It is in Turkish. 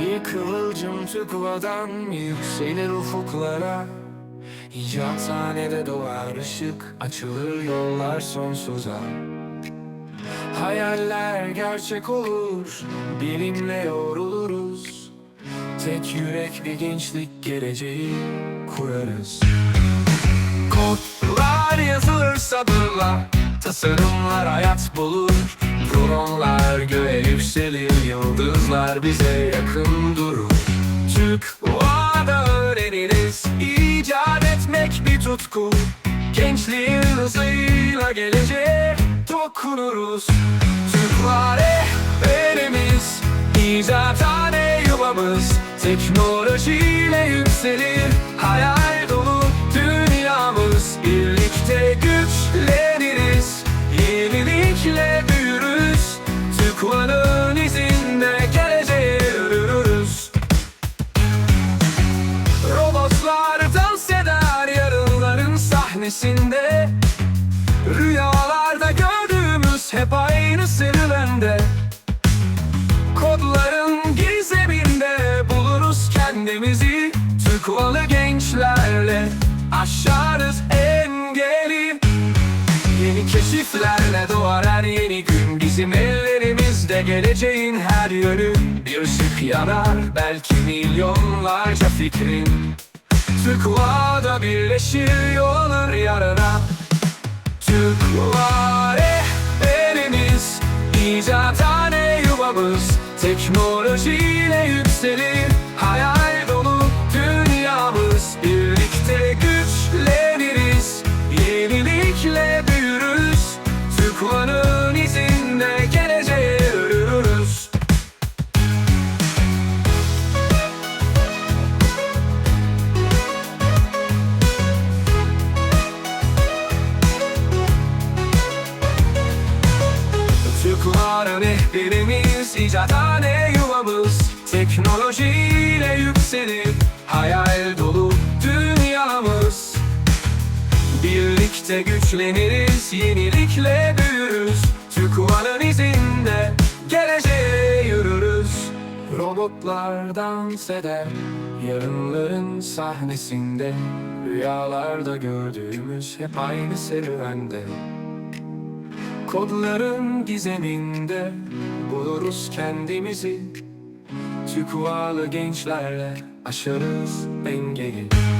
Bir kıvılcım tükuvadan yükselir ufuklara. İcathanede doğar ışık Açılır yollar sonsuza. Hayaller gerçek olur Bilimle yoğruluruz Tek yürekli gençlik geleceği kurarız. Kodlar yazılır sabırla Tasarımlar hayat bulur. Yükselir Yıldızlar bize yakın durur. Türk doğada öğreniriz. İcat etmek bir tutku. Gençliğin hızıyla geleceğe dokunuruz. Türk var rehberimiz İcathane yuvamız. Teknolojiyle yükselir. Hayal sahnesinde Rüyalarda gördüğümüz hep aynı serüvende. Kodların gizeminde buluruz kendimizi Türkvalı gençlerle. Aşarız engeli. Yeni keşiflerle doğar her yeni gün. Bizim ellerimizde geleceğin her yönü. Bir ışık yanar belki milyonlarca fikrin Türkva'da birleşir yol alır yarına. Türkva rehberimiz İcathane yuvamız. Teknolojiyle yükselir Hayal dolu dünyamız. Birlikte rehberimiz, icathane yuvamız. Teknolojiyle yükselir, hayal dolu dünyamız. Birlikte güçleniriz, yenilikle büyürüz. Türkvanın izinde, geleceğe yürürüz. Robotlar dans eder, yarınların sahnesinde. Rüyalarda gördüğümüz hep aynı serüvende Kodların gizeminde buluruz kendimizi. Tükvalı gençlerle aşarız engelli